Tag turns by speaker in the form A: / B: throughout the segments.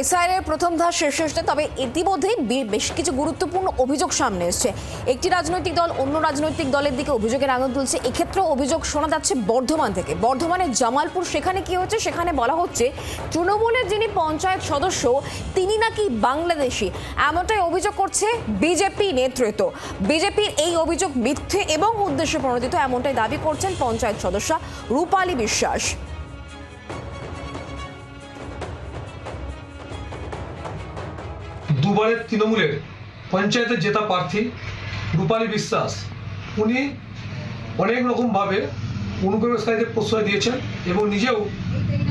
A: SIR এর প্রথম ধাপ শেষ হয়েছে, তবে ইতিমধ্যেই বেশ কিছু গুরুত্বপূর্ণ অভিযোগ সামনে এসছে। একটি রাজনৈতিক দল অন্য রাজনৈতিক দলের দিকে অভিযোগের আঙুল তুলছে। এক্ষেত্রে অভিযোগ শোনা যাচ্ছে বর্ধমান থেকে। বর্ধমানের জামালপুর, সেখানে কি হচ্ছে সেখানে বলা হচ্ছে, তৃণমূলের যিনি পঞ্চায়েত সদস্য, তিনি নাকি বাংলাদেশি। এমনটাই অভিযোগ করছে বিজেপি নেতৃত্ব। বিজেপির এই অভিযোগ মিথ্যে এবং উদ্দেশ্যে প্রণোদিত, এমনটাই দাবি করছেন পঞ্চায়েত সদস্য রূপালী বিশ্বাস।
B: দুবারের তৃণমূলের পঞ্চায়েতের জেতা প্রার্থী রূপালী বিশ্বাস, উনি অনেক রকমভাবে অনুপ্রবেশকারীদের প্রশ্রয় দিয়েছেন এবং নিজেও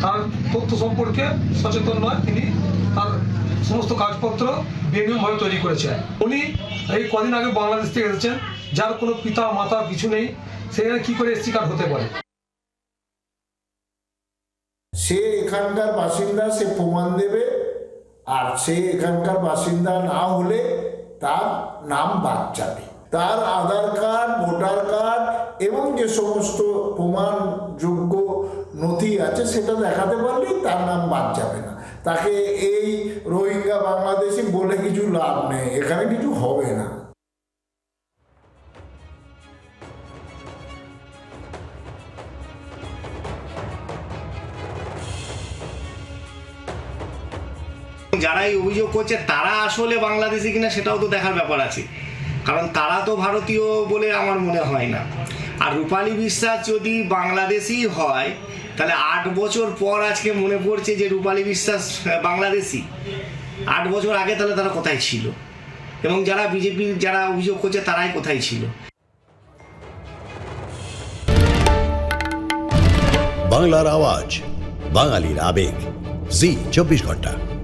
B: তার তথ্য সম্পর্কে সচেতন নয়। তিনি তার সমস্ত কাগজপত্র বেনিয়মভাবে তৈরি করেছেন। উনি এই কদিন আগে বাংলাদেশ থেকে এসেছেন, যার কোনো পিতা, মাতা কিছু নেই। সেখানে কী করে শিকার হতে পারে?
C: সে এখানকার বাসিন্দা, সে প্রমাণ দেবে। আর সে এখানকার বাসিন্দা না হলে তার নাম বাদ যাবে। তার আধার কার্ড, ভোটার কার্ড এবং যে সমস্ত প্রমাণযোগ্য নথি আছে সেটা দেখাতে পারলেই তার নাম বাদ যাবে না। তাকে এই রোহিঙ্গা বাংলাদেশি বলে কিছু লাভ নেই। এখানে কিছু হবে না।
D: যারা এই অভিযোগ করছে তারা আসলে বাংলাদেশি কিনা সেটাও তো দেখার ব্যাপার আছে। কারণ তারা তো ভারতীয় বলে আমার মনে হয় না। আর রূপালী বিশ্বাস যদি বাংলাদেশি হয় তাহলে আট বছর পর আজকে মনে পড়ছে যে রূপালী বিশ্বাস আহ, বাংলাদেশি। আট বছর আগে তাহলে তারা কোথায় ছিল? এবং যারা বিজেপির যারা অভিযোগ করছে তারাই কোথায় ছিল?
E: বাংলার আওয়াজ বাঙালির আবেগ। জি চব্বিশ ঘণ্টা।